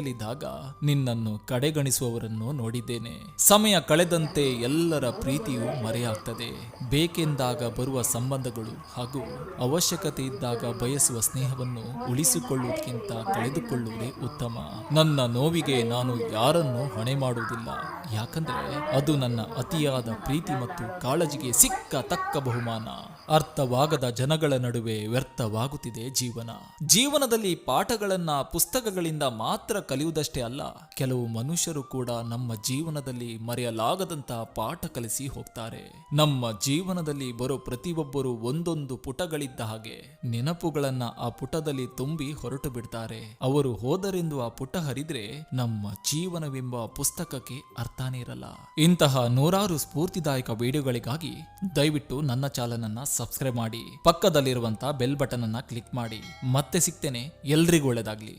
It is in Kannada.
ಲಿದ್ದಾಗ ನಿನ್ನನ್ನು ಕಡೆಗಣಿಸುವವರನ್ನು ನೋಡಿದ್ದೇನೆ. ಸಮಯ ಕಳೆದಂತೆ ಎಲ್ಲರ ಪ್ರೀತಿಯು ಮರೆಯಾಗ್ತದೆ. ಬೇಕೆಂದಾಗ ಬರುವ ಸಂಬಂಧಗಳು ಹಾಗೂ ಅವಶ್ಯಕತೆ ಇದ್ದಾಗ ಬಯಸುವ ಸ್ನೇಹವನ್ನು ಉಳಿಸಿಕೊಳ್ಳುವುದಕ್ಕಿಂತ ಕಳೆದುಕೊಳ್ಳುವುದೇ ಉತ್ತಮ. ನನ್ನ ನೋವಿಗೆ ನಾನು ಯಾರನ್ನು ಹೊಣೆ ಮಾಡುವುದಿಲ್ಲ. ಯಾಕಂದ್ರೆ ಅದು ನನ್ನ ಅತಿಯಾದ ಪ್ರೀತಿ ಮತ್ತು ಕಾಳಜಿಗೆ ಸಿಕ್ಕ ತಕ್ಕ ಬಹುಮಾನ. ಅರ್ಥವಾಗದ ಜನಗಳ ನಡುವೆ ವ್ಯರ್ಥವಾಗುತ್ತಿದೆ ಜೀವನ. ಜೀವನದಲ್ಲಿ ಪಾಠಗಳನ್ನ, ಪುಸ್ತಕಗಳಿಂದ ಮಾತ್ರ ಕಲಿಯುವುದಷ್ಟೇ ಅಲ್ಲ, ಕೆಲವು ಮನುಷ್ಯರು ಕೂಡ ನಮ್ಮ ಜೀವನದಲ್ಲಿ ಮರೆಯಲಾಗದಂತಹ ಪಾಠ ಕಲಿಸಿ ಹೋಗ್ತಾರೆ. ನಮ್ಮ ಜೀವನದಲ್ಲಿ ಬರೋ ಪ್ರತಿಯೊಬ್ಬರು ಒಂದೊಂದು ಪುಟಗಳಿದ್ದ ಹಾಗೆ ನೆನಪುಗಳನ್ನ ಆ ಪುಟದಲ್ಲಿ ತುಂಬಿ ಹೊರಟು ಬಿಡ್ತಾರೆ. ಅವರು ಹೋದರೆಂದು ಆ ಪುಟ ಹರಿದ್ರೆ ನಮ್ಮ ಜೀವನವೆಂಬ ಪುಸ್ತಕಕ್ಕೆ ಅರ್ಥನೇ ಇರಲ್ಲ. ಇಂತಹ ನೂರಾರು ಸ್ಫೂರ್ತಿದಾಯಕ ವಿಡಿಯೋಗಳಿಗಾಗಿ ದಯವಿಟ್ಟು ನನ್ನ ಚಾನಲನ್ನ ಸಬ್ಸ್ಕ್ರೈಬ್ ಮಾಡಿ ಪಕ್ಕದಲ್ಲಿರುವಂತಹ ಬೆಲ್ ಬಟನ್ ಅನ್ನ ಕ್ಲಿಕ್ ಮಾಡಿ. ಮತ್ತೆ ಸಿಗ್ತೇನೆ ಎಲ್ರಿಗೂ ಒಳ್ಳೆದಾಗ್ಲಿ